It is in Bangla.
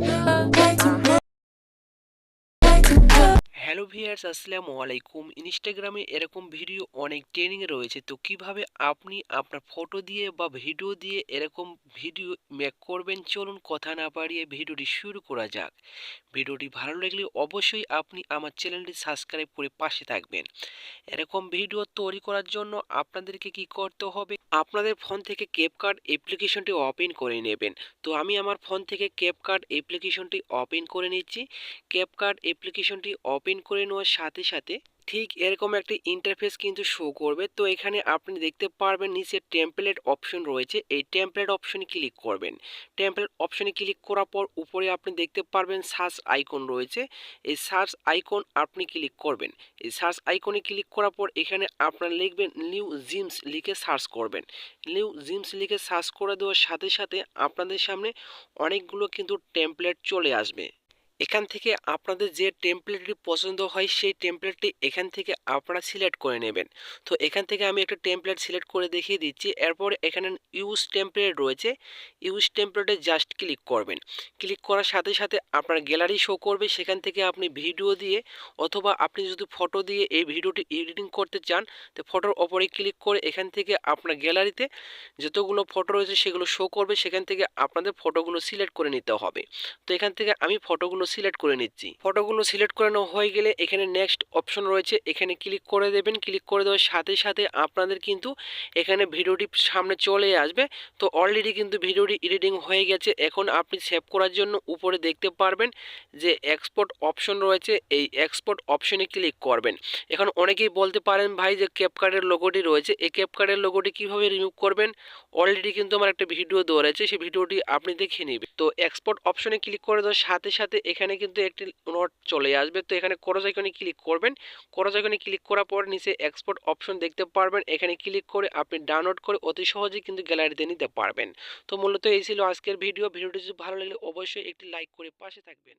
love. হ্যালো ভিয়ার্স আসসালামু আলাইকুম। ইনস্টাগ্রামে এরকম ভিডিও অনেক ট্রেনিং রয়েছে। তো কীভাবে আপনি আপনার ফটো দিয়ে বা ভিডিও দিয়ে এরকম ভিডিও মেক করবেন? চলুন কথা না বাড়িয়ে ভিডিওটি শুরু করা যাক। ভিডিওটি ভালো লাগলে অবশ্যই আপনি আমার চ্যানেলটি সাবস্ক্রাইব করে পাশে থাকবেন। এরকম ভিডিও তৈরি করার জন্য আপনাদেরকে কি করতে হবে? আপনাদের ফোন থেকে ক্যাপকার্ড অ্যাপ্লিকেশনটি ওপেন করে নেবেন। তো আমি আমার ফোন থেকে ক্যাপকার্ড অ্যাপ্লিকেশনটি ওপেন করে নিচ্ছি। ক্যাপকার্ড অ্যাপ্লিকেশনটি ওপেন করে নেওয়ার সাথে সাথে ঠিক এরকম একটা ইন্টারফেস কিন্তু শো করবে। তো এখানে আপনি দেখতে পারবেন নিচে টেম্পলেট অপশন রয়েছে। এই টেমপ্লেট অপশনে ক্লিক করবেন। টেম্পলেট অপশনে ক্লিক করার পর উপরে আপনি দেখতে পারবেন সার্চ আইকন রয়েছে। এই সার্চ আইকন আপনি ক্লিক করবেন। এই সার্চ আইকনে ক্লিক করার পর এখানে আপনার লিখবেন নিউ জিমস লিখে সার্চ করবেন। নিউ জিমস লিখে সার্চ করে দেওয়ার সাথে সাথে আপনাদের সামনে অনেকগুলো কিন্তু টেমপ্লেট চলে আসবে। এখান থেকে আপনাদের যে টেমপ্লেটটি পছন্দ হয়, সেই টেমপ্লেটটি এখান থেকে আপনারা সিলেক্ট করে নেবেন। তো এখান থেকে আমি একটা টেমপ্লেট সিলেক্ট করে দেখিয়ে দিচ্ছি। এরপর এখানে ইউজ টেমপ্লেট রয়েছে। ইউজ টেমপ্লেটে জাস্ট ক্লিক করবেন। ক্লিক করার সাথে সাথে আপনার গ্যালারি শো করবে। সেখান থেকে আপনি ভিডিও দিয়ে অথবা আপনি যদি ফটো দিয়ে এই ভিডিওটি এডিটিং করতে চান, তো ফটোর ওপরে ক্লিক করে এখান থেকে আপনার গ্যালারিতে যতগুলো ফটো রয়েছে, সেগুলো শো করবে। সেখান থেকে আপনাদের ফটোগুলো সিলেক্ট করে নিতে হবে। তো এখান থেকে আমি ফটোগুলো সিলেক্ট করে নিচ্ছি। ফটোগুলো সিলেক্ট করে নেওয়া হয়ে গেলে এখানে নেক্সট অপশন রয়েছে। এখানে ক্লিক করে দেবেন। ক্লিক করে দেওয়ার সাথে সাথে আপনাদের কিন্তু এখানে ভিডিওটি সামনে চলে আসবে। তো অলরেডি কিন্তু ভিডিওটি এডিটিং হয়ে গেছে। এখন আপনি সেভ করার জন্য উপরে দেখতে পারবেন যে এক্সপোর্ট অপশন রয়েছে। এই এক্সপোর্ট অপশনে ক্লিক করবেন। এখন অনেকেই বলতে পারেন ভাই যে ক্যাপকার্ডের লোগোটি রয়েছে। এই ক্যাপকার্ডের লোগোটি কীভাবে রিমুভ করবেন? অলরেডি কিন্তু আমার একটা ভিডিও দেওয়া রয়েছে সেই ভিডিওটি আপনি দেখে নেবেন। তো এক্সপোর্ট অপশনে ক্লিক করে দেওয়ার সাথে সাথে এখানে কিন্তু একটি নোট চলে আসবে। তো এখানে করজ আইকনে ক্লিক করবেন। করজ আইকনে ক্লিক করার পর নিচে এক্সপোর্ট অপশন দেখতে পারবেন। এখানে ক্লিক করে আপনি ডাউনলোড করে অতি সহজেই কিন্তু গ্যালারিতে নিতে পারবেন। তো মূলত এই ছিল আজকের ভিডিও ভিডিওটি যদি ভালো লাগলে অবশ্যই একটি লাইক করে পাশে থাকবেন।